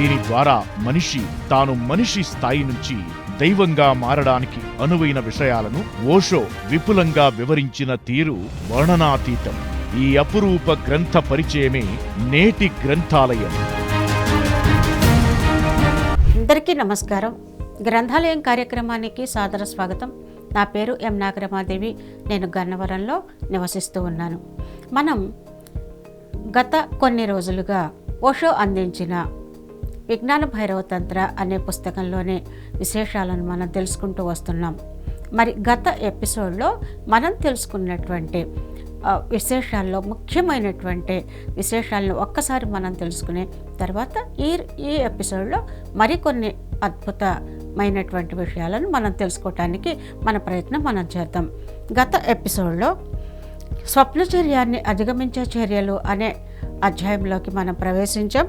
దీని ద్వారా మనిషి తాను మనిషి స్థాయి నుంచి దైవంగా మారడానికి అనువైన విషయాలను ఓషో విపులంగా వివరించిన తీరు వర్ణనాతీతం. ఈ అపురూప గ్రంథ పరిచయమే నేటి గ్రంథాలయం. అందరికీ నమస్కారం. గ్రంథాలయం కార్యక్రమానికి సాదర స్వాగతం. నా పేరు ఎం నాగరమాదేవి. నేను గన్నవరంలో నివసిస్తూ ఉన్నాను. మనం గత కొన్ని రోజులుగా ఓషో అందించిన విజ్ఞాన భైరవ తంత్ర అనే పుస్తకంలోని విశేషాలను మనం తెలుసుకుంటూ వస్తున్నాం. మరి గత ఎపిసోడ్లో మనం తెలుసుకున్నటువంటి విశేషాల్లో ముఖ్యమైనటువంటి విశేషాలను ఒక్కసారి మనం తెలుసుకునే తర్వాత ఈ ఈ ఎపిసోడ్లో మరికొన్ని అద్భుతమైనటువంటి విషయాలను మనం తెలుసుకోవటానికి మన ప్రయత్నం మనం చేద్దాం. గత ఎపిసోడ్లో స్వప్నచర్యాన్ని అధిగమించే చర్యలు అనే అధ్యాయంలోకి మనం ప్రవేశించాం.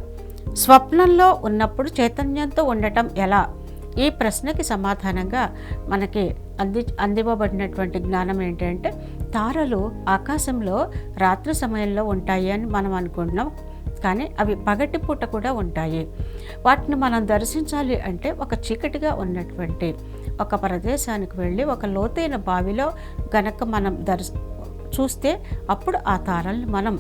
స్వప్నంలో ఉన్నప్పుడు చైతన్యంతో ఉండటం ఎలా? ఈ ప్రశ్నకి సమాధానంగా మనకి అంది అందివ్వబడినటువంటి జ్ఞానం ఏంటంటే తారలు ఆకాశంలో రాత్రి సమయంలో ఉంటాయి అని మనం అనుకుంటున్నాం. కానీ అవి పగటి పూట కూడా ఉంటాయి. వాటిని మనం దర్శించాలి అంటే ఒక చీకటిగా ఉన్నటువంటి ఒక ప్రదేశానికి వెళ్ళి ఒక లోతైన బావిలో గనక మనం దర్శ చూస్తే అప్పుడు ఆ తారల్ని మనం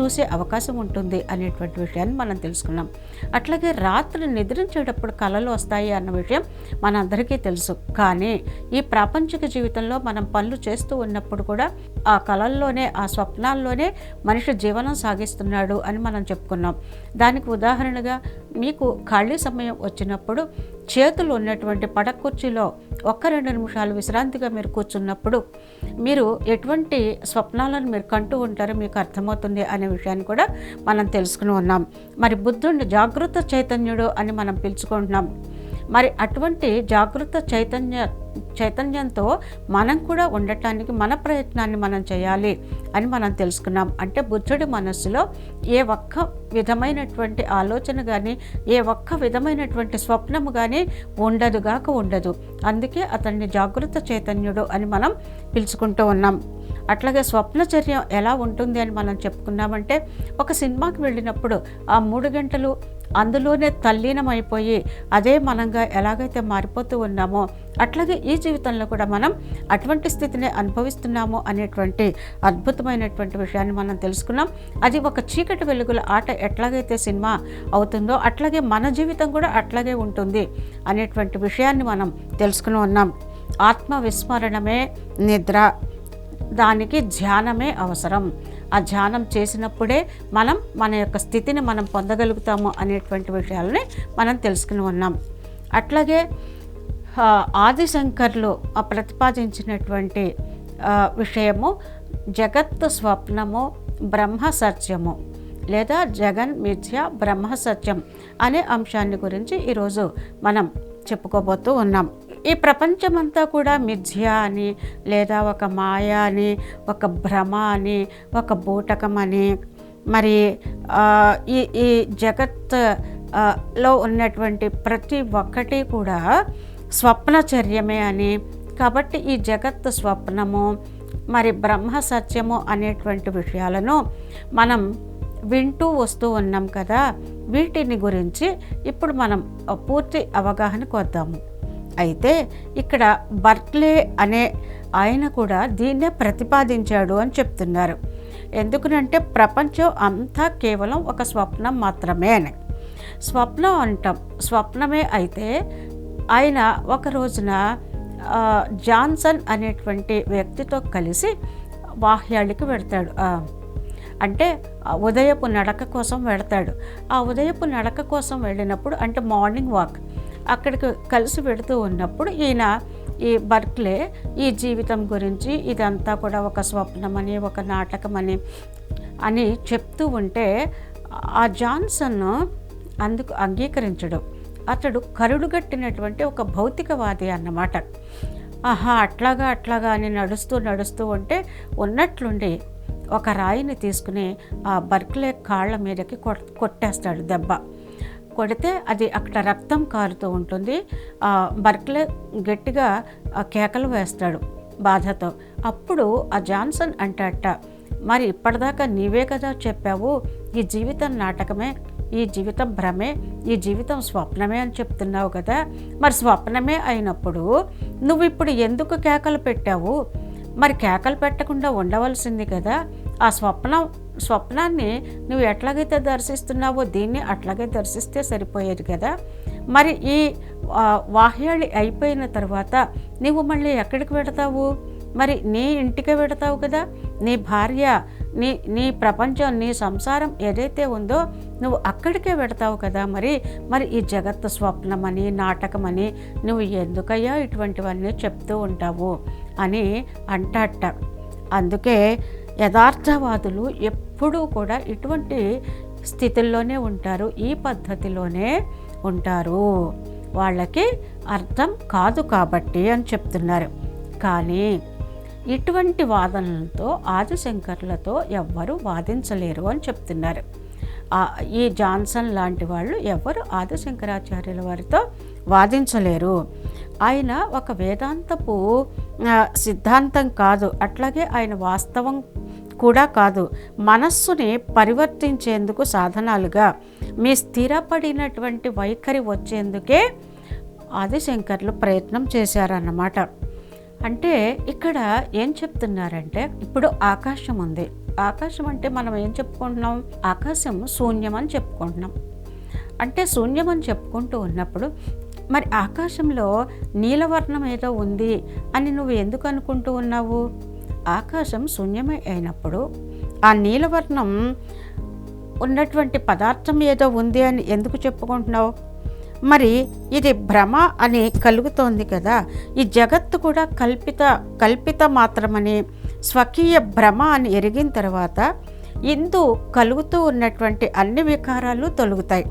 చూసే అవకాశం ఉంటుంది అనేటువంటి విషయాన్ని మనం తెలుసుకున్నాం. అట్లాగే రాత్రి నిద్రించేటప్పుడు కళలు వస్తాయి అన్న విషయం మనందరికీ తెలుసు. కానీ ఈ ప్రాపంచిక జీవితంలో మనం పనులు చేస్తూ ఉన్నప్పుడు కూడా ఆ కళల్లోనే ఆ స్వప్నాల్లోనే మనిషి జీవనం సాగిస్తున్నాడు అని మనం చెప్పుకున్నాం. దానికి ఉదాహరణగా మీకు ఖాళీ సమయం వచ్చినప్పుడు చేతులు ఉన్నటువంటి పడకుర్చీలో ఒక్క రెండు నిమిషాలు విశ్రాంతిగా మీరు కూర్చున్నప్పుడు మీరు ఎటువంటి స్వప్నాలను మీరు కంటూ ఉంటారో మీకు అర్థమవుతుంది అనే విషయాన్ని కూడా మనం తెలుసుకుని ఉన్నాం. మరి బుద్ధుడిని జాగృత చైతన్యుడు అని మనం పిలుచుకుంటున్నాం. మరి అటువంటి జాగృత చైతన్య చైతన్యంతో మనం కూడా ఉండటానికి మన ప్రయత్నాన్ని మనం చేయాలి అని మనం తెలుసుకున్నాం. అంటే బుద్ధుడి మనస్సులో ఏ ఒక్క విధమైనటువంటి ఆలోచన కానీ ఏ ఒక్క విధమైనటువంటి స్వప్నము కానీ ఉండదుగాక ఉండదు. అందుకే అతన్ని జాగృత చైతన్యుడు అని మనం పిలుచుకుంటూ ఉన్నాం. అట్లాగే స్వప్నచర్యం ఎలా ఉంటుంది అని మనం చెప్పుకున్నామంటే ఒక సినిమాకి వెళ్ళినప్పుడు ఆ మూడు గంటలు అందులోనే తల్లీనమైపోయి అదే మనంగా ఎలాగైతే మారిపోతూ ఉన్నామో అట్లాగే ఈ జీవితంలో కూడా మనం అటువంటి స్థితిని అనుభవిస్తున్నాము అనేటువంటి అద్భుతమైనటువంటి విషయాన్ని మనం తెలుసుకున్నాం. అది ఒక చీకటి వెలుగుల ఆట ఎట్లాగైతే సినిమా అవుతుందో అట్లాగే మన జీవితం కూడా అట్లాగే ఉంటుంది అనేటువంటి విషయాన్ని మనం తెలుసుకుని ఉన్నాం. ఆత్మ విస్మరణమే నిద్ర. దానికి ధ్యానమే అవసరం. ఆ ధ్యానం చేసినప్పుడే మనం మన యొక్క స్థితిని మనం పొందగలుగుతాము అనేటువంటి విషయాలని మనం తెలుసుకుని ఉన్నాం. అట్లాగే ఆదిశంకర్లు ప్రతిపాదించినటువంటి విషయము జగత్ స్వప్నము బ్రహ్మ సత్యము లేదా జగన్ మిథ్య బ్రహ్మ సత్యం అనే అంశాన్ని గురించి ఈరోజు మనం చెప్పుకోబోతూ ఉన్నాం. ఈ ప్రపంచమంతా కూడా మిథ్య అని లేదా ఒక మాయ అని ఒక భ్రమ అని ఒక బూటకం అని. మరి ఈ ఈ జగత్లో ఉన్నటువంటి ప్రతి ఒక్కటి కూడా స్వప్నచర్యమే అని. కాబట్టి ఈ జగత్ స్వప్నము మరి బ్రహ్మ సత్యము అనేటువంటి విషయాలను మనం వింటూ వస్తూ ఉన్నాం కదా. వీటిని గురించి ఇప్పుడు మనం పూర్తి అవగాహనకు వద్దాము. అయితే ఇక్కడ బర్క్లే అనే ఆయన కూడా దీన్నే ప్రతిపాదించాడు అని చెప్తున్నారు. ఎందుకనంటే ప్రపంచం అంతా కేవలం ఒక స్వప్నం మాత్రమే అని. స్వప్నం అంటాం. స్వప్నమే అయితే ఆయన ఒక రోజున జాన్సన్ అనేటువంటి వ్యక్తితో కలిసి వాహ్యాళికి వెళ్తాడు. అంటే ఉదయపు నడక కోసం వెళతాడు. ఆ ఉదయపు నడక కోసం వెళ్ళినప్పుడు అంటే మార్నింగ్ వాక్. అక్కడికి కలిసి వెళుతూ ఉన్నప్పుడు ఈయన ఈ బర్క్లే ఈ జీవితం గురించి ఇదంతా కూడా ఒక స్వప్నమని ఒక నాటకమని అని చెప్తూ ఉంటే ఆ జాన్సన్ అందుకు అంగీకరించడు. అతడు కరుడుగట్టినటువంటి ఒక భౌతికవాది అన్నమాట. ఆహా అట్లాగా అట్లాగా అని నడుస్తూ నడుస్తూ ఉంటే ఉన్నట్లుండి ఒక రాయిని తీసుకుని ఆ బర్క్లే కాళ్ళ మీదకి కొట్- కొట్టేస్తాడు దెబ్బ. కొడితే అది అక్కడ రక్తం కారుతూ ఉంటుంది. ఆ బర్క్లే గట్టిగా ఆ కేకలు వేస్తాడు బాధతో. అప్పుడు ఆ జాన్సన్ అంటాట మరి ఇప్పటిదాకా నీవే కదా చెప్పావు? ఈ జీవితం నాటకమే ఈ జీవితం భ్రమే ఈ జీవితం స్వప్నమే అని చెప్తున్నావు కదా? మరి స్వప్నమే అయినప్పుడు నువ్వు ఇప్పుడు ఎందుకు కేకలు పెట్టావు? మరి కేకలు పెట్టకుండా ఉండవలసింది కదా? ఆ స్వప్నం స్వప్నాన్ని నువ్వు ఎట్లాగైతే దర్శిస్తున్నావో దీన్ని అట్లాగే దర్శిస్తే సరిపోయేది కదా. మరి ఈ వాహ్యాళి అయిపోయిన తర్వాత నువ్వు మళ్ళీ ఎక్కడికి పెడతావు మరి నీ ఇంటికే పెడతావు కదా? నీ భార్య నీ నీ ప్రపంచం నీ సంసారం ఏదైతే ఉందో నువ్వు అక్కడికే పెడతావు కదా మరి. మరి ఈ జగత్తు స్వప్నమని నాటకమని నువ్వు ఎందుకయ్యా ఇటువంటివన్నీ చెప్తూ ఉంటావు అని అంటాట అందుకే యథార్థవాదులు ఎప్పుడూ కూడా ఇటువంటి స్థితిల్లోనే ఉంటారు ఈ పద్ధతిలోనే ఉంటారు. వాళ్ళకి అర్థం కాదు కాబట్టి అని చెప్తున్నారు. కానీ ఇటువంటి వాదనలతో ఆదిశంకర్లతో ఎవ్వరూ వాదించలేరు అని చెప్తున్నారు. ఈ జాన్సన్ లాంటి వాళ్ళు ఎవరు ఆదిశంకరాచార్యుల వారితో వాదించలేరు. ఆయన ఒక వేదాంతపు సిద్ధాంతం కాదు. అట్లాగే ఆయన వాస్తవం కూడా కాదు మనస్సుని పరివర్తించేందుకు సాధనాలుగా మీ స్థిరపడినటువంటి వైఖరి వచ్చేందుకే ఆదిశంకర్లు ప్రయత్నం చేశారన్నమాట. అంటే ఇక్కడ ఏం చెప్తున్నారంటే ఇప్పుడు ఆకాశం ఉంది. ఆకాశం అంటే మనం ఏం చెప్పుకుంటున్నాం? ఆకాశం శూన్యం అని చెప్పుకుంటున్నాం. అంటే శూన్యం అని చెప్పుకుంటూ ఉన్నప్పుడు మరి ఆకాశంలో నీలవర్ణం ఏదో ఉంది అని నువ్వు ఎందుకు అనుకుంటూ ఉన్నావు? ఆకాశం శూన్యమే అయినప్పుడు ఆ నీలవర్ణం ఉన్నటువంటి పదార్థం ఏదో ఉంది అని ఎందుకు చెప్పుకుంటున్నావు? మరి ఇది భ్రమ అని కలుగుతోంది కదా. ఈ జగత్తు కూడా కల్పిత కల్పిత మాత్రమని స్వకీయ భ్రమ అని ఎరిగిన తర్వాత ఇందు కలుగుతూ ఉన్నటువంటి అన్ని వికారాలు తొలుగుతాయి.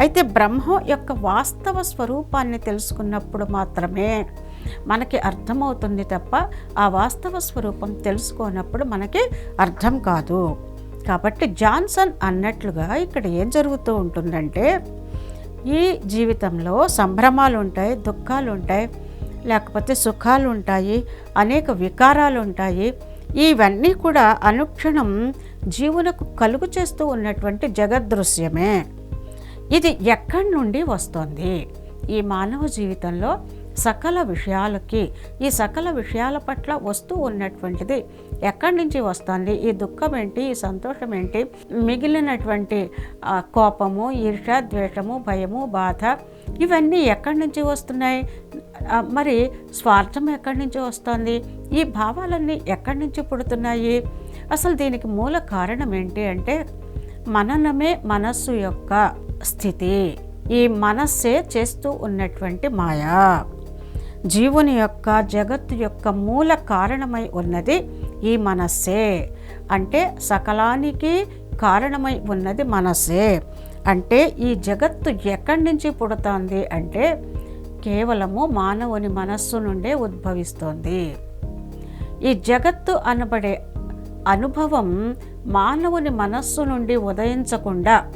అయితే బ్రహ్మ యొక్క వాస్తవ స్వరూపాన్ని తెలుసుకున్నప్పుడు మాత్రమే మనకి అర్థమవుతుంది తప్ప ఆ వాస్తవ స్వరూపం తెలుసుకోనప్పుడు మనకి అర్థం కాదు. కాబట్టి జాన్సన్ అన్నట్లుగా ఇక్కడ ఏం జరుగుతూ ఉంటుందంటే ఈ జీవితంలో సంభ్రమాలు ఉంటాయి దుఃఖాలు ఉంటాయి లేకపోతే సుఖాలు ఉంటాయి అనేక వికారాలు ఉంటాయి ఇవన్నీ కూడా అనుక్షణం జీవులకు కలుగు చేస్తూ ఉన్నటువంటి జగదృశ్యమే ఇది ఎక్కడి నుండి వస్తుంది? ఈ మానవ జీవితంలో సకల విషయాలకి ఈ సకల విషయాల పట్ల వస్తూ ఉన్నటువంటిది ఎక్కడి నుంచి వస్తుంది? ఈ దుఃఖం ఏంటి ఈ సంతోషం ఏంటి మిగిలినటువంటి కోపము ఈర్ష ద్వేషము భయము బాధ ఇవన్నీ ఎక్కడి నుంచి వస్తున్నాయి? మరి స్వార్థం ఎక్కడి నుంచి వస్తుంది? ఈ భావాలన్నీ ఎక్కడి నుంచి పుడుతున్నాయి? అసలు దీనికి మూల కారణం ఏంటి అంటే మననమే మనస్సు యొక్క స్థితి. ఈ మనస్సే చేస్తూ ఉన్నటువంటి మాయా. జీవుని యొక్క జగత్తు యొక్క మూల కారణమై ఉన్నది ఈ మనస్సే. అంటే సకలానికి కారణమై ఉన్నది మనస్సే. అంటే ఈ జగత్తు ఎక్కడి నుంచి పుడుతోంది అంటే కేవలము మానవుని మనస్సు నుండే ఉద్భవిస్తోంది. ఈ జగత్తు అనబడే అనుభవం మానవుని మనస్సు నుండి ఉదయించకుండా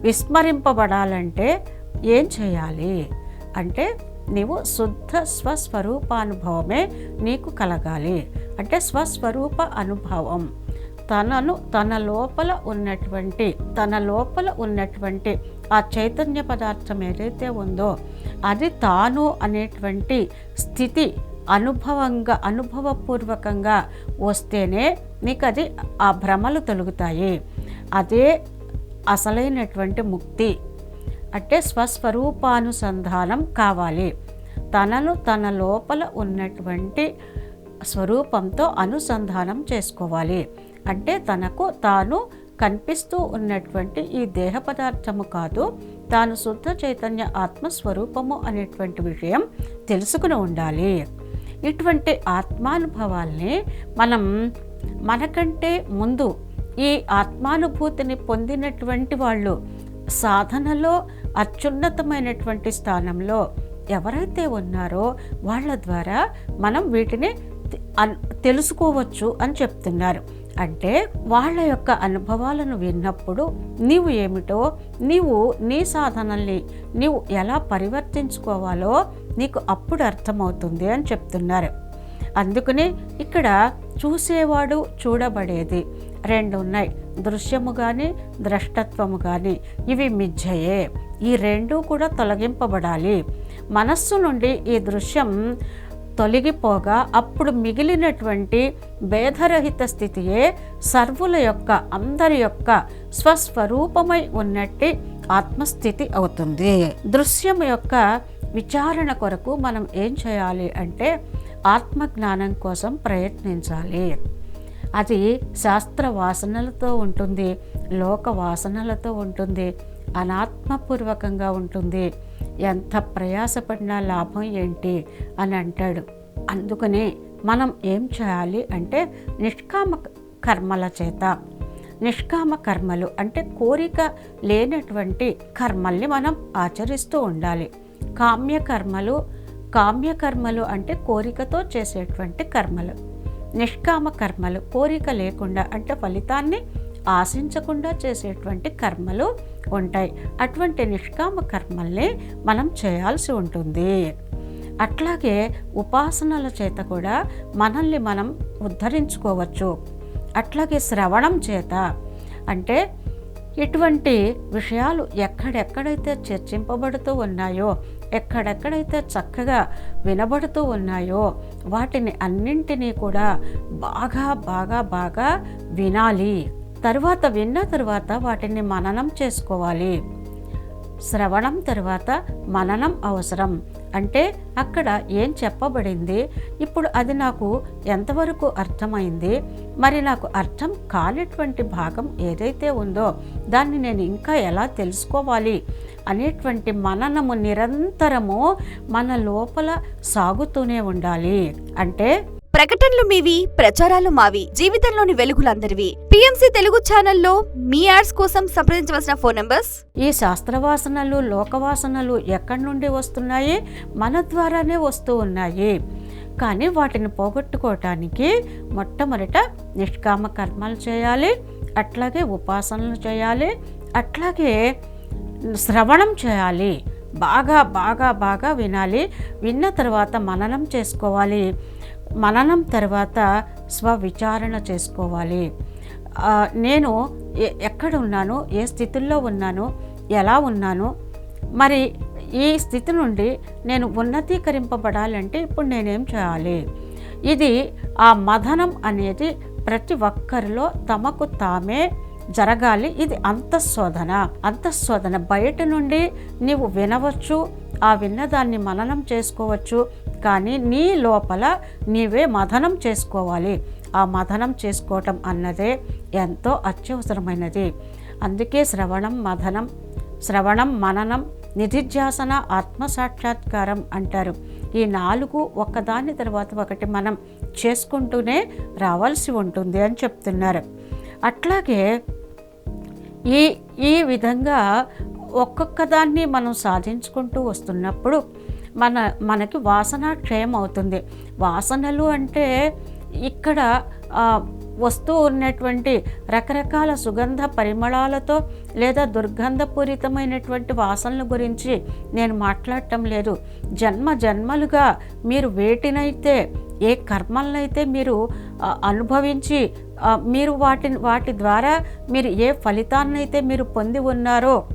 విస్మరింపబడాలంటే ఏం చేయాలి? అంటే నీవు శుద్ధ స్వస్వరూపానుభవమే నీకు కలగాలి. అంటే స్వస్వరూప అనుభవం. తనను తన లోపల ఉన్నటువంటి తన లోపల ఉన్నటువంటి ఆ చైతన్య పదార్థం ఏదైతే ఉందో అది తాను అనేటువంటి స్థితి అనుభవంగా అనుభవపూర్వకంగా వస్తేనే నీకు అది ఆ భ్రమలు తొలుగుతాయి. అదే అసలైనటువంటి ముక్తి. అంటే స్వస్వరూపానుసంధానం కావాలి. తనను తన లోపల ఉన్నటువంటి స్వరూపంతో అనుసంధానం చేసుకోవాలి. అంటే తనకు తాను కనిపిస్తూ ఉన్నటువంటి ఈ దేహ పదార్థము కాదు తాను శుద్ధ చైతన్య ఆత్మస్వరూపము అనేటువంటి విషయం తెలుసుకుని ఉండాలి. ఇటువంటి ఆత్మానుభవాల్ని మనం మనకంటే ముందు ఈ ఆత్మానుభూతిని పొందినటువంటి వాళ్ళు సాధనలో అత్యున్నతమైనటువంటి స్థానంలో ఎవరైతే ఉన్నారో వాళ్ళ ద్వారా మనం వీటిని అన్- తెలుసుకోవచ్చు అని చెప్తున్నారు. అంటే వాళ్ళ యొక్క అనుభవాలను విన్నప్పుడు నీవు ఏమిటో నీవు నీ సాధనల్ని నీవు ఎలా పరివర్తించుకోవాలో నీకు అప్పుడు అర్థమవుతుంది అని చెప్తున్నారు. అందుకని ఇక్కడ చూసేవాడు చూడబడేది రెండు ఉన్నాయి. దృశ్యము కానీ ద్రష్టత్వము కానీ ఇవి మిథ్యయే. ఈ రెండూ కూడా తొలగింపబడాలి. మనస్సు నుండి ఈ దృశ్యం తొలగిపోగా అప్పుడు మిగిలినటువంటి భేదరహిత స్థితియే సర్వుల యొక్క అందరి యొక్క స్వస్వరూపమై ఉన్నట్టి ఆత్మస్థితి అవుతుంది. దృశ్యం యొక్క విచారణ కొరకు మనం ఏం చేయాలి అంటే ఆత్మజ్ఞానం కోసం ప్రయత్నించాలి. అది శాస్త్ర వాసనలతో ఉంటుంది లోక వాసనలతో ఉంటుంది. అనాత్మపూర్వకంగా ఉంటుంది. ఎంత ప్రయాసపడినా లాభం ఏంటి అని అంటాడు. అందుకనే మనం ఏం చేయాలి అంటే నిష్కామ కర్మల చేత నిష్కామ కర్మలు అంటే కోరిక లేనటువంటి కర్మల్ని మనం ఆచరిస్తూ ఉండాలి. కామ్య కర్మలు అంటే కోరికతో చేసేటువంటి కర్మలు. నిష్కామ కర్మలు కోరిక లేకుండా అంటే ఫలితాన్ని ఆశించకుండా చేసేటువంటి కర్మలు ఉంటాయి. అటువంటి నిష్కామ కర్మల్ని మనం చేయాల్సి ఉంటుంది. అట్లాగే ఉపాసనల చేత కూడా మనల్ని మనం ఉద్ధరించుకోవచ్చు. అట్లాగే శ్రవణం చేత అంటే ఇటువంటి విషయాలు ఎక్కడెక్కడైతే చర్చింపబడుతూ ఉన్నాయో ఎక్కడెక్కడైతే చక్కగా వినబడుతూ ఉన్నాయో వాటిని అన్నింటినీ కూడా బాగా బాగా బాగా వినాలి. తరువాత విన్న తరువాత వాటిని మననం చేసుకోవాలి. శ్రవణం తర్వాత మననం అవసరం. అంటే అక్కడ ఏం చెప్పబడింది? ఇప్పుడు అది నాకు ఎంతవరకు అర్థమైంది? మరి నాకు అర్థం కానిటువంటి భాగం ఏదైతే ఉందో దాన్ని నేను ఇంకా ఎలా తెలుసుకోవాలి? అనేటువంటి మననము నిరంతరము మన లోపల సాగుతూనే ఉండాలి. అంటే ప్రకటనలు మీవి ప్రచారాలు మావి జీవితంలోని వెలుగులందరివి. పిఎంసి తెలుగు ఛానల్లో మీ యాడ్స్ కోసం సంప్రదించవలసిన ఫోన్ నంబర్స్? ఈ శాస్త్రవాసనలు లోకవాసనలు ఎక్కడి నుండి వస్తున్నాయి? మన ద్వారానే వస్తూ ఉన్నాయి. కానీ వాటిని పోగొట్టుకోవటానికి మొట్టమొదట నిష్కామ కర్మలు చేయాలి అట్లాగే ఉపాసనలు చేయాలి అట్లాగే శ్రవణం చేయాలి. బాగా బాగా బాగా వినాలి. విన్న తర్వాత మననం చేసుకోవాలి. మననం తర్వాత స్వవిచారణ చేసుకోవాలి. నేను ఎ- ఎక్కడ ఉన్నాను ఏ స్థితిలో ఉన్నాను ఎలా ఉన్నాను మరి ఈ స్థితి నుండి నేను ఉన్నతీకరింపబడాలంటే ఇప్పుడు నేనేం చేయాలి? ఇది ఆ మథనం అనేది ప్రతి ఒక్కరిలో తమకు తామే జరగాలి. ఇది అంతఃశోధన అంతఃశోధన బయట నుండి నీవు వినవచ్చు ఆ విన్నదాన్ని మననం చేసుకోవచ్చు. కానీ నీ లోపల నీవే మథనం చేసుకోవాలి. ఆ మథనం చేసుకోవటం అన్నదే ఎంతో అత్యవసరమైనది. అందుకే శ్రవణం మథనం శ్రవణం మననం నిధిధ్యాసన ఆత్మసాక్షాత్కారం అంటారు. ఈ నాలుగు ఒక్కదాని తర్వాత ఒకటి మనం చేసుకుంటూనే రావాల్సి ఉంటుంది అని చెప్తున్నారు. అట్లాగే ఈ ఈ విధంగా ఒక్కొక్క దాన్ని మనం సాధించుకుంటూ వస్తున్నప్పుడు మన మనకి వాసన క్షయం అవుతుంది వాసనలు అంటే ఇక్కడ వస్తూ ఉన్నటువంటి రకరకాల సుగంధ పరిమళాలతో లేదా దుర్గంధపూరితమైనటువంటి వాసనల గురించి నేను మాట్లాడటం లేదు. జన్మ జన్మలుగా మీరు వేటినైతే ఏ కర్మలనైతే మీరు అనుభవించి మీరు వాటిని వాటి ద్వారా మీరు ఏ ఫలితాన్నైతే మీరు పొంది ఉన్నారో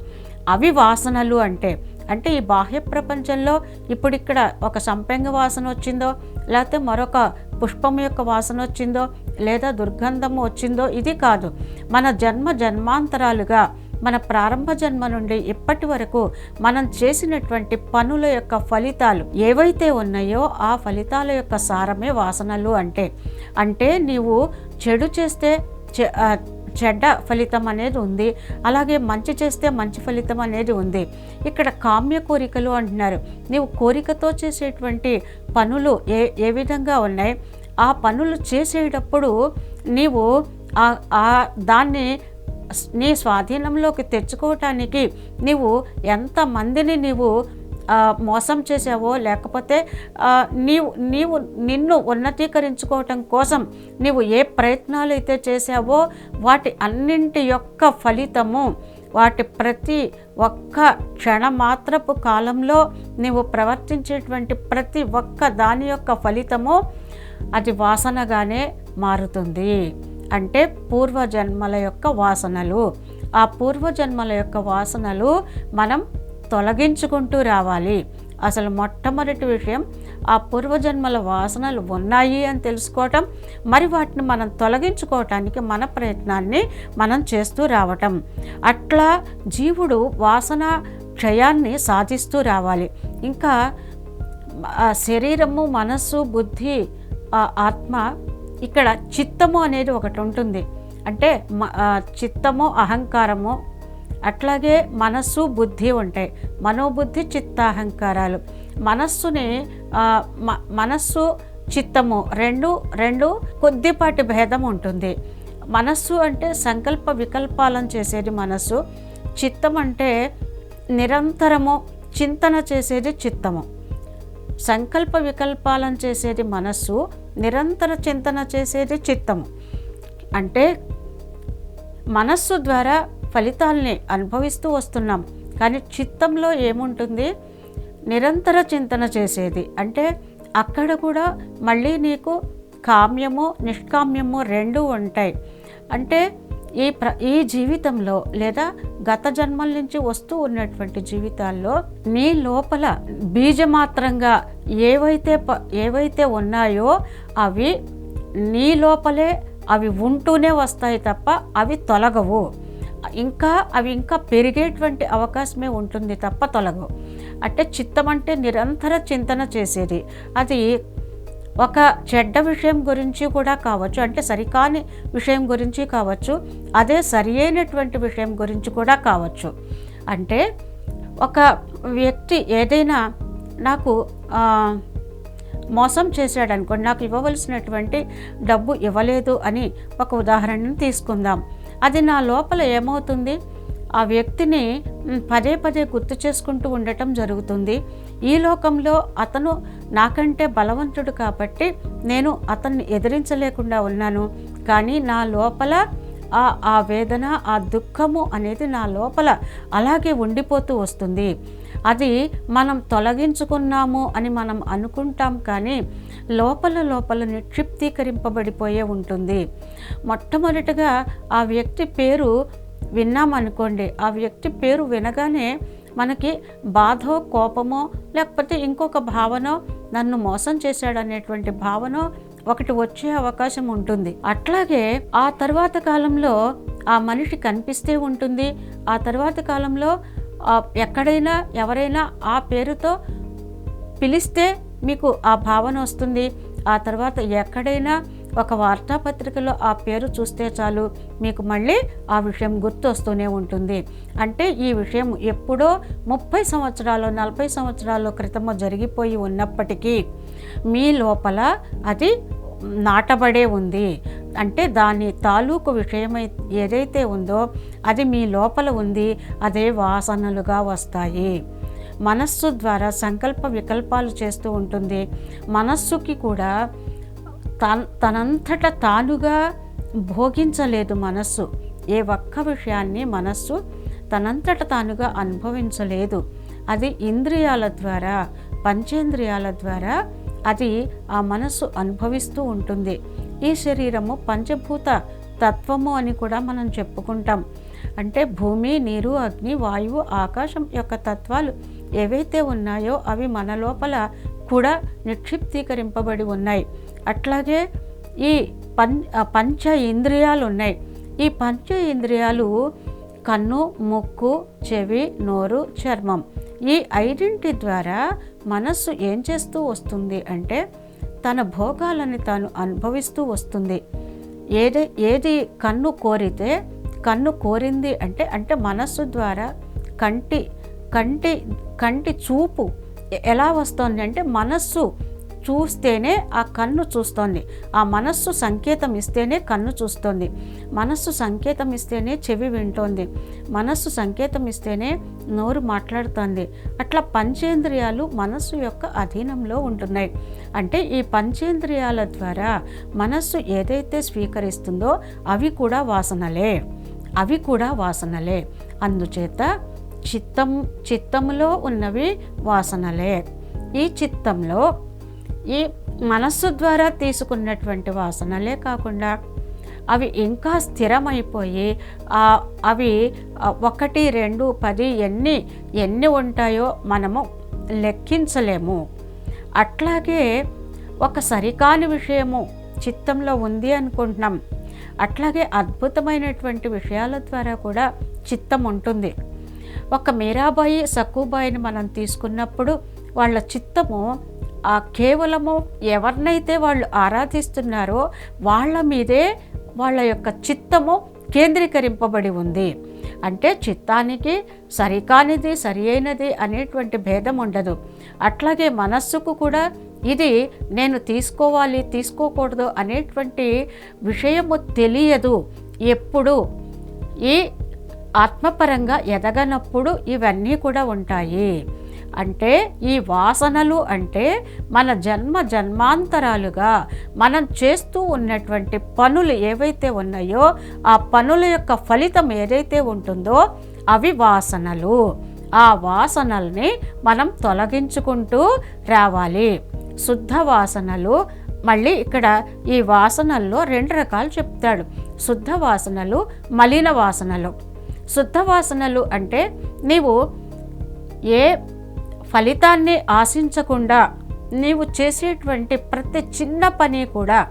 అవి వాసనలు అంటే అంటే ఈ బాహ్య ప్రపంచంలో ఇప్పుడు ఇక్కడ ఒక సంపెంగ వాసన వచ్చిందో లేకపోతే మరొక పుష్పం యొక్క వాసన వచ్చిందో లేదా దుర్గంధము వచ్చిందో ఇది కాదు. మన జన్మ జన్మాంతరాలుగా మన ప్రారంభ జన్మ నుండి ఇప్పటి వరకు మనం చేసినటువంటి పనుల యొక్క ఫలితాలు ఏవైతే ఉన్నాయో ఆ ఫలితాల యొక్క సారమే వాసనలు అంటే. అంటే నీవు చెడు చేస్తే చె- చెడ్డ ఫలితం అనేది ఉంది. అలాగే మంచి చేస్తే మంచి ఫలితం అనేది ఉంది. ఇక్కడ కామ్య కోరికలు అంటున్నారు. నీవు కోరికతో చేసేటువంటి పనులు ఏ ఏ విధంగా ఉన్నాయి? ఆ పనులు చేసేటప్పుడు నీవు ఆ- దాన్ని నీ స్వాధీనంలోకి తెచ్చుకోవటానికి నీవు ఎంతమందిని నీవు మోసం చేసావో లేకపోతే నీవు నీవు నిన్ను ఉన్నతీకరించుకోవటం కోసం నీవు ఏ ప్రయత్నాలు అయితే చేసావో వాటి అన్నింటి యొక్క ఫలితము వాటి ప్రతి ఒక్క క్షణమాత్రపు కాలంలో నీవు ప్రవర్తించేటువంటి ప్రతి ఒక్క దాని యొక్క ఫలితము అది వాసనగానే మారుతుంది. అంటే పూర్వజన్మల యొక్క వాసనలు. ఆ పూర్వజన్మల యొక్క వాసనలు మనం తొలగించుకుంటూ రావాలి. అసలు మొట్టమొదటి విషయం ఆ పూర్వజన్మల వాసనలు ఉన్నాయి అని తెలుసుకోవటం మరి వాటిని మనం తొలగించుకోవటానికి మన ప్రయత్నాన్ని మనం చేస్తూ రావటం. అట్లా జీవుడు వాసన క్షయాన్ని సాధిస్తూ రావాలి. ఇంకా శరీరము మనస్సు బుద్ధి ఆత్మ ఇక్కడ చిత్తము అనేది ఒకటి ఉంటుంది. అంటే మ- చిత్తము అహంకారము అట్లాగే మనస్సు బుద్ధి ఉంటాయి. మనోబుద్ధి చిత్తాహంకారాలు. మనస్సుని మ- మనస్సు చిత్తము రెండు రెండు కొద్దిపాటి భేదం ఉంటుంది. మనస్సు అంటే సంకల్ప వికల్పాలను చేసేది మనస్సు. చిత్తం అంటే నిరంతరము చింతన చేసేది చిత్తము. సంకల్ప వికల్పాలను చేసేది మనస్సు నిరంతర చింతన చేసేది చిత్తము. అంటే మనస్సు ద్వారా ఫలితాల్ని అనుభవిస్తూ వస్తున్నాం. కానీ చిత్తంలో ఏముంటుంది? నిరంతర చింతన చేసేది. అంటే అక్కడ కూడా మళ్ళీ నీకు కామ్యము నిష్కామ్యము రెండు ఉంటాయి. అంటే ఈ ప్ర ఈ జీవితంలో లేదా గత జన్మల నుంచి వస్తూ ఉన్నటువంటి జీవితాల్లో నీ లోపల బీజమాత్రంగా ఏవైతే ప- ఏవైతే ఉన్నాయో అవి నీ లోపలే అవి ఉంటూనే వస్తాయి తప్ప అవి తొలగవు. ఇంకా అవి ఇంకా పెరిగేటువంటి అవకాశమే ఉంటుంది తప్ప తొలగవు. అంటే చిత్తం అంటే నిరంతర చింతన చేసేది. అది ఒక చెడ్డ విషయం గురించి కూడా కావచ్చు అంటే సరికాని విషయం గురించి కావచ్చు అదే సరి అయినటువంటి విషయం గురించి కూడా కావచ్చు. అంటే ఒక వ్యక్తి ఏదైనా నాకు మోసం చేశాడు అనుకోండి నాకు ఇవ్వవలసినటువంటి డబ్బు ఇవ్వలేదు అని ఒక ఉదాహరణను తీసుకుందాం. అది నా లోపల ఏమవుతుంది? ఆ వ్యక్తిని పదే పదే గుర్తు చేసుకుంటూ ఉండటం జరుగుతుంది. ఈ లోకంలో అతను నాకంటే బలవంతుడు కాబట్టి నేను అతన్ని ఎదిరించలేకుండా ఉన్నాను. కానీ నా లోపల ఆ ఆ వేదన ఆ దుఃఖము అనేది నా లోపల అలాగే ఉండిపోతూ వస్తుంది. అది మనం తొలగించుకున్నాము అని మనం అనుకుంటాం కానీ లోపల లోపల నిక్షిప్తీకరింపబడిపోయే ఉంటుంది. మొట్టమొదటిగా ఆ వ్యక్తి పేరు విన్నామనుకోండి. ఆ వ్యక్తి పేరు వినగానే మనకి బాధో కోపమో లేకపోతే ఇంకొక భావనో నన్ను మోసం చేశాడనేటువంటి భావన ఒకటి వచ్చే అవకాశం ఉంటుంది. అట్లాగే ఆ తర్వాత కాలంలో ఆ మనిషి కనిపిస్తే ఉంటుంది. ఆ తర్వాత కాలంలో ఎక్కడైనా ఎవరైనా ఆ పేరుతో పిలిస్తే మీకు ఆ భావన వస్తుంది. ఆ తర్వాత ఎక్కడైనా ఒక వార్తాపత్రికలో ఆ పేరు చూస్తే చాలు. మీకు మళ్ళీ ఆ విషయం గుర్తు వస్తూనే ఉంటుంది. అంటే ఈ విషయం ఎప్పుడో ముప్పై సంవత్సరాలు నలభై సంవత్సరాల క్రితము జరిగిపోయి ఉన్నప్పటికీ మీ లోపల అది నాటబడే ఉంది. అంటే దాని తాలూకు విషయమై ఏదైతే ఉందో అది మీ లోపల ఉంది. అదే వాసనలుగా వస్తాయి. మనస్సు ద్వారా సంకల్ప వికల్పాలు చేస్తూ ఉంటుంది. మనస్సుకి కూడా తన తనంతట తానుగా భోగించలేదు మనస్సు. ఏ ఒక్క విషయాన్ని మనస్సు తనంతట తానుగా అనుభవించలేదు. అది ఇంద్రియాల ద్వారా పంచేంద్రియాల ద్వారా అది ఆ మనస్సు అనుభవిస్తూ ఉంటుంది. ఈ శరీరము పంచభూత తత్వము అని కూడా మనం చెప్పుకుంటాం. అంటే భూమి నీరు అగ్ని వాయువు ఆకాశం యొక్క తత్వాలు ఏవైతే ఉన్నాయో అవి మన లోపల కూడా నిక్షిప్తీకరింపబడి ఉన్నాయి. అట్లాగే ఈ పం పంచ ఇంద్రియాలు ఉన్నాయి. ఈ పంచ ఇంద్రియాలు కన్ను ముక్కు చెవి నోరు చర్మం. ఈ ఐదింటి ద్వారా మనస్సు ఏం చేస్తూ వస్తుంది అంటే తన భోగాలని తాను అనుభవిస్తూ వస్తుంది. ఏది ఏది కన్ను కోరితే కన్ను కోరింది అంటే అంటే మనస్సు ద్వారా కంటి కంటి కంటి చూపు ఎలా వస్తుంది అంటే మనస్సు చూస్తేనే ఆ కన్ను చూస్తోంది. ఆ మనస్సు సంకేతం ఇస్తేనే కన్ను చూస్తోంది. మనస్సు సంకేతం ఇస్తేనే చెవి వింటోంది. మనస్సు సంకేతం ఇస్తేనే నోరు మాట్లాడుతోంది. అట్లా పంచేంద్రియాలు మనస్సు యొక్క అధీనంలో ఉంటున్నాయి. అంటే ఈ పంచేంద్రియాల ద్వారా మనస్సు ఏదైతే స్వీకరిస్తుందో అవి కూడా వాసనలే. అవి కూడా వాసనలే. అందుచేత చిత్తం చిత్తములో ఉన్నవి వాసనలే. ఈ చిత్తంలో ఈ మనస్సు ద్వారా తీసుకున్నటువంటి వాసనలే కాకుండా అవి ఇంకా స్థిరమైపోయి అవి ఒకటి రెండు పది ఎన్ని ఎన్ని ఉంటాయో మనము లెక్కించలేము. అట్లాగే ఒక సరికాని విషయము చిత్తంలో ఉంది అనుకుంటున్నాం. అట్లాగే అద్భుతమైనటువంటి విషయాల ద్వారా కూడా చిత్తం ఉంటుంది. ఒక మీరాబాయి సక్కుబాయిని మనం తీసుకున్నప్పుడు వాళ్ళ చిత్తము ఆ కేవలము ఎవరినైతే వాళ్ళు ఆరాధిస్తున్నారో వాళ్ళ మీదే వాళ్ళ యొక్క చిత్తము కేంద్రీకరింపబడి ఉంది. అంటే చిత్తానికి సరికానిది సరి అయినది అనేటువంటి భేదం ఉండదు. అట్లాగే మనస్సుకు కూడా ఇది నేను తీసుకోవాలి తీసుకోకూడదు అనేటువంటి విషయము తెలియదు. ఎప్పుడు ఈ ఆత్మపరంగా ఎదగనప్పుడు ఇవన్నీ కూడా ఉంటాయి. అంటే ఈ వాసనలు అంటే మన జన్మ జన్మాంతరాలుగా మనం చేస్తూ ఉన్నటువంటి పనులు ఏవైతే ఉన్నాయో ఆ పనుల యొక్క ఫలితం ఏదైతే ఉంటుందో అవి వాసనలు. ఆ వాసనల్ని మనం తొలగించుకుంటూ రావాలి. శుద్ధ వాసనలు మళ్ళీ ఇక్కడ ఈ వాసనల్లో రెండు రకాలు చెప్తాడు. శుద్ధ వాసనలు మలిన వాసనలు. శుద్ధ వాసనలు అంటే నీవు ఏ ఫలితాన్ని ఆశించకుండా నీవు చేసేటువంటి ప్రతి చిన్న పని కూడా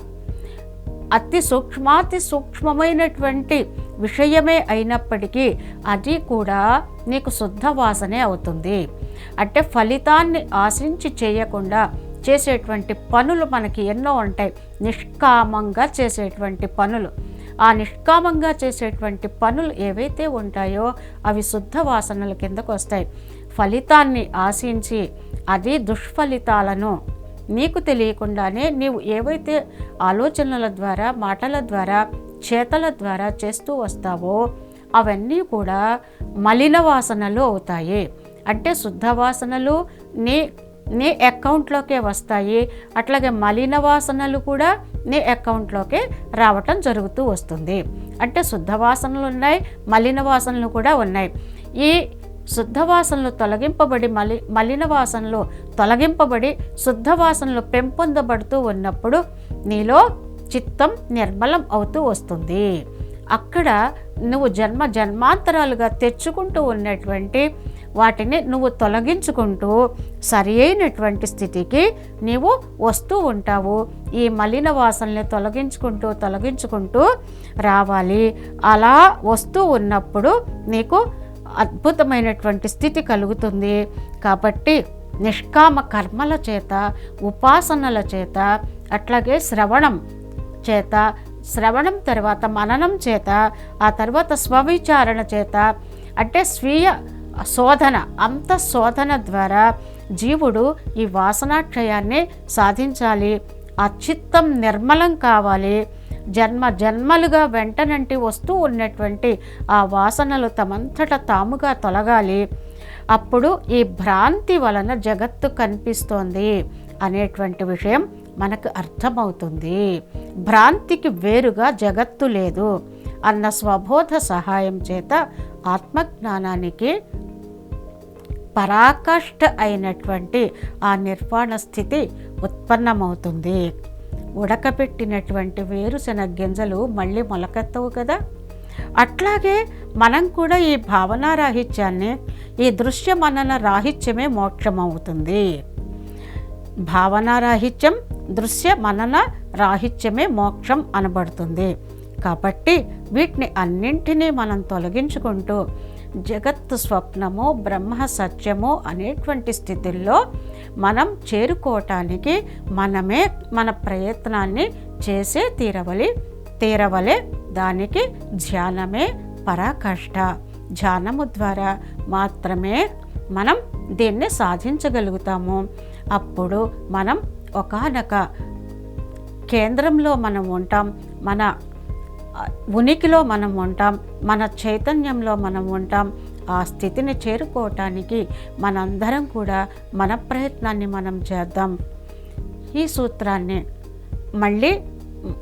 అతి సూక్ష్మాతి సూక్ష్మమైనటువంటి విషయమే అయినప్పటికీ అది కూడా నీకు శుద్ధ వాసనే అవుతుంది. అంటే ఫలితాన్ని ఆశించి చేయకుండా చేసేటువంటి పనులు మనకి ఎన్నో ఉంటాయి. నిష్కామంగా చేసేటువంటి పనులు. ఆ నిష్కామంగా చేసేటువంటి పనులు ఏవైతే ఉంటాయో అవి శుద్ధ వాసనల కిందకు వస్తాయి. ఫలితాన్ని ఆశించి అది దుష్ఫలితాలను నీకు తెలియకుండానే నీవు ఏవైతే ఆలోచనల ద్వారా మాటల ద్వారా చేతల ద్వారా చేస్తూ వస్తావో అవన్నీ కూడా మలిన వాసనలు అవుతాయి. అంటే శుద్ధ వాసనలు నీ నీ అకౌంట్లోకే వస్తాయి. అట్లాగే మలిన వాసనలు కూడా నీ అకౌంట్లోకే రావటం జరుగుతూ వస్తుంది. అంటే శుద్ధ వాసనలు ఉన్నాయి మలిన వాసనలు కూడా ఉన్నాయి. ఈ శుద్ధ వాసనలు తొలగింపబడి మలి మలిన వాసనలు తొలగింపబడి శుద్ధ వాసనలు పెంపొందబడుతూ ఉన్నప్పుడు నీలో చిత్తం నిర్మలం అవుతూ వస్తుంది. అక్కడ నువ్వు జన్మ జన్మాంతరాలుగా తెచ్చుకుంటూ ఉన్నటువంటి వాటిని నువ్వు తొలగించుకుంటూ సరి అయినటువంటి స్థితికి నీవు వస్తూ ఉంటావు. ఈ మలిన వాసనని తొలగించుకుంటూ తొలగించుకుంటూ రావాలి. అలా వస్తూ ఉన్నప్పుడు నీకు అద్భుతమైనటువంటి స్థితి కలుగుతుంది. కాబట్టి నిష్కామ కర్మల చేత ఉపాసనల చేత అట్లాగే శ్రవణం చేత శ్రవణం తర్వాత మననం చేత ఆ తర్వాత స్వవిచారణ చేత అంటే స్వీయ శోధన అంత శోధన ద్వారా జీవుడు ఈ వాసనాక్షయాన్ని సాధించాలి. ఆ చిత్తం నిర్మలం కావాలి. జన్మ జన్మలుగా వెంటనంటి వస్తూ ఉన్నటువంటి ఆ వాసనలు తమంతట తాముగా తొలగాలి. అప్పుడు ఈ భ్రాంతి వలన జగత్తు కనిపిస్తోంది అనేటువంటి విషయం మనకు అర్థమవుతుంది. భ్రాంతికి వేరుగా జగత్తు లేదు అన్న స్వబోధ సహాయం చేత ఆత్మజ్ఞానానికి పరాకాష్ఠ అయినటువంటి ఆ నిర్వాణ స్థితి ఉత్పన్నమవుతుంది. ఉడకబెట్టినటువంటి వేరుశెనగ గింజలు మళ్ళీ మొలకెత్తవు కదా. అట్లాగే మనం కూడా ఈ భావనా రాహిత్యాన్ని ఈ దృశ్య మనన రాహిత్యమే మోక్షం అవుతుంది భావనా రాహిత్యం దృశ్య మనన రాహిత్యమే మోక్షం అనబడుతుంది. కాబట్టి వీటిని అన్నింటినీ మనం తొలగించుకుంటూ జగత్తు స్వప్నము బ్రహ్మ సత్యము అనేటువంటి స్థితుల్లో మనం చేరుకోవటానికి మనమే మన ప్రయత్నాన్ని చేసే తీరవలి తీరవలే దానికి ధ్యానమే పరాకష్ట. ధ్యానము ద్వారా మాత్రమే మనం దీన్ని సాధించగలుగుతాము. అప్పుడు మనం ఒకానొక కేంద్రంలో మనం ఉంటాం. మన ఉనికిలో మనం ఉంటాం మన చైతన్యంలో మనం ఉంటాం ఆ స్థితిని చేరుకోవటానికి మనందరం కూడా మన ప్రయత్నాన్ని మనం చేద్దాం. ఈ సూత్రాన్ని మళ్ళీ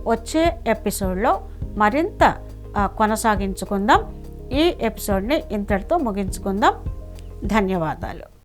వచ్చే ఎపిసోడ్లో మరింత కొనసాగించుకుందాం. ఈ ఎపిసోడ్ని ఇంతటితో ముగించుకుందాం. ధన్యవాదాలు.